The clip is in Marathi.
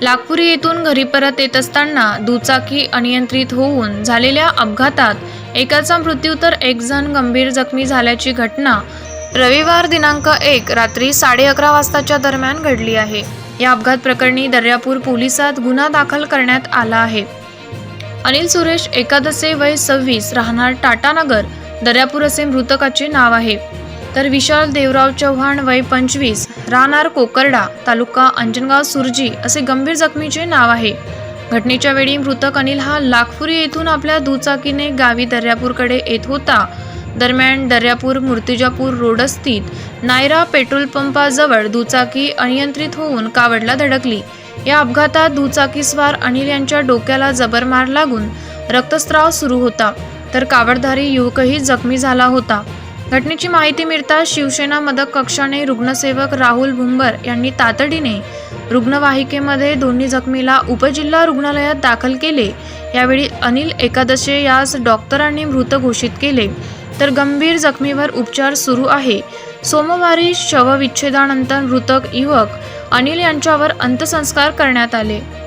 लागपुरी येथून घरी परत येत असताना दुचाकी अनियंत्रित होऊन झालेल्या अपघातात एकाचा मृत्यू तर एक जण गंभीर जखमी झाल्याची घटना रविवार दिनांक एक रात्री साडे अकरा वाजताच्या दरम्यान घडली आहे. या अपघात प्रकरणी दर्यापूर पोलिसात गुन्हा दाखल करण्यात आला आहे. अनिल सुरेश एकादशे वय सव्वीस राहणार टाटानगर दर्यापूर असे मृतकाचे नाव आहे. तर विशाल देवराव चव्हाण वय पंचवीस राहणार कोकर्डा तालुका अंजनगाव सुरजी असे गंभीर जखमीचे नाव आहे. घटनेच्या वेळी मृतक अनिल हा लाखपुरी येथून आपल्या दुचाकीने गावी दर्यापूरकडे येत होता. दरम्यान दर्यापूर मूर्तिजापूर रोडस्थित नायरा पेट्रोल पंपाजवळ दुचाकी अनियंत्रित होऊन कावडला धडकली. या अपघातात दुचाकीस्वार अनिल यांच्या डोक्याला जबर मार लागून रक्तस्राव सुरू होता. तर कावडधारी युवकही जखमी झाला होता. घटनेची माहिती मिळताच शिवसेना मदत कक्षाने रुग्णसेवक राहुल भुंबर यांनी तातडीने रुग्णवाहिकेमध्ये दोन्ही जखमीला उपजिल्हा रुग्णालयात दाखल केले. यावेळी अनिल एकादशे यास डॉक्टरांनी मृत घोषित केले. तर गंभीर जखमीवर उपचार सुरू आहे. सोमवारी शवविच्छेदानंतर मृतक युवक अनिल यांच्यावर अंत्यसंस्कार करण्यात आले.